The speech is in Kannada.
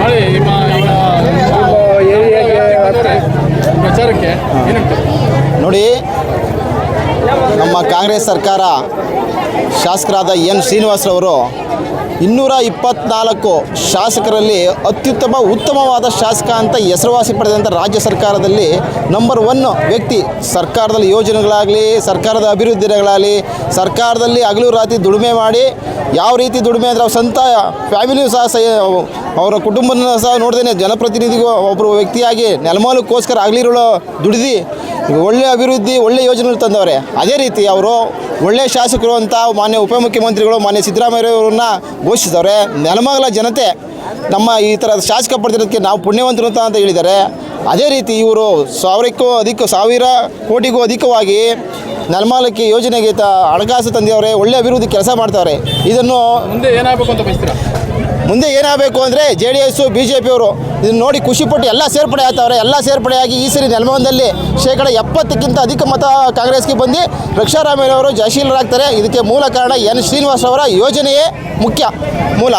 ನೋಡಿ ನಿಮ್ಮ ಪ್ರಚಾರಕ್ಕೆ ನೋಡಿ ಕಾಂಗ್ರೆಸ್ ಸರ್ಕಾರ ಶಾಸಕರಾದ ಎನ್ ಶ್ರೀನಿವಾಸರವರು ಇನ್ನೂರ ಇಪ್ಪತ್ನಾಲ್ಕು ಶಾಸಕರಲ್ಲಿ ಅತ್ಯುತ್ತಮ, ಉತ್ತಮವಾದ ಶಾಸಕ ಅಂತ ಹೆಸರುವಾಸಿ ಪಡೆದಂಥ ರಾಜ್ಯ ಸರ್ಕಾರದಲ್ಲಿ ನಂಬರ್ ಒನ್ ವ್ಯಕ್ತಿ. ಸರ್ಕಾರದಲ್ಲಿ ಯೋಜನೆಗಳಾಗಲಿ, ಸರ್ಕಾರದ ಅಭಿವೃದ್ಧಿಗಳಾಗಲಿ ಸರ್ಕಾರದಲ್ಲಿ ಹಗಲು ರಾತ್ರಿ ದುಡಿಮೆ ಮಾಡಿ, ಯಾವ ರೀತಿ ದುಡಿಮೆ ಅಂದರೆ ಅವ್ರ ಸ್ವಂತ ಫ್ಯಾಮಿಲಿಯೂ ಸಹ ಅವರ ಕುಟುಂಬನ ಸಹ ನೋಡ್ದೇನೆ ಜನಪ್ರತಿನಿಧಿಗೂ ಒಬ್ಬರು ವ್ಯಕ್ತಿಯಾಗಿ ನೆಲಮಾಲಕ್ಕೋಸ್ಕರ ಆಗಲಿರೋ ದುಡಿದು ಒಳ್ಳೆಯ ಅಭಿವೃದ್ಧಿ, ಒಳ್ಳೆ ಯೋಜನೆಗಳು ತಂದವರೇ. ಅದೇ ರೀತಿ ಅವರು ಒಳ್ಳೆಯ ಶಾಸಕರು ಅಂತ ಮಾನ್ಯ ಉಪಮುಖ್ಯಮಂತ್ರಿಗಳು, ಮಾನ್ಯ ಸಿದ್ದರಾಮಯ್ಯವರನ್ನ ಘೋಷಿಸಿದವ್ರೆ. ನೆಲಮಗಲ ಜನತೆ ನಮ್ಮ ಈ ಥರ ಶಾಸಕ ಪಡೆದಿರೋದಕ್ಕೆ ನಾವು ಪುಣ್ಯವಂತರು ಅಂತ ಅಂತ ಹೇಳಿದ್ದಾರೆ. ಅದೇ ರೀತಿ ಇವರು ಸಾವಿರಕ್ಕೂ ಅಧಿಕ, ಸಾವಿರ ಕೋಟಿಗೂ ಅಧಿಕವಾಗಿ ನೆಲಮಾಲಕ್ಕೆ ಯೋಜನೆಗೆ ತ ಹಣಕಾಸು ತಂದಿದ್ದಾರೆ ಒಳ್ಳೆ ಅಭಿವೃದ್ಧಿ ಕೆಲಸ ಮಾಡ್ತಾವ್ರೆ. ಇದನ್ನು ಮುಂದೆ ಏನಾಗಬೇಕು ಅಂತ ಬಯಸ್ತೀರಾ? ಮುಂದೆ ಏನಾಗಬೇಕು ಅಂದರೆ J D S B J ಪಿಯವರು ಇದನ್ನು ನೋಡಿ ಖುಷಿಪಟ್ಟು ಎಲ್ಲ ಸೇರ್ಪಡೆ ಆಗ್ತಾವ್ರೆ. ಎಲ್ಲ ಸೇರ್ಪಡೆಯಾಗಿ ಈ ಸರಿ ನೆಲಮಂಗಲದಲ್ಲಿ ಶೇಕಡ ಎಪ್ಪತ್ತಕ್ಕಿಂತ ಅಧಿಕ ಮತ ಕಾಂಗ್ರೆಸ್ಗೆ ಬಂದು ರಕ್ಷಾರಾಮಯ್ಯನವರು ಜಯಶೀಲರಾಗ್ತಾರೆ. ಇದಕ್ಕೆ ಮೂಲ ಕಾರಣ ಎನ್ ಶ್ರೀನಿವಾಸ್ ಅವರ ಯೋಜನೆಯೇ ಮುಖ್ಯ, ಮೂಲ.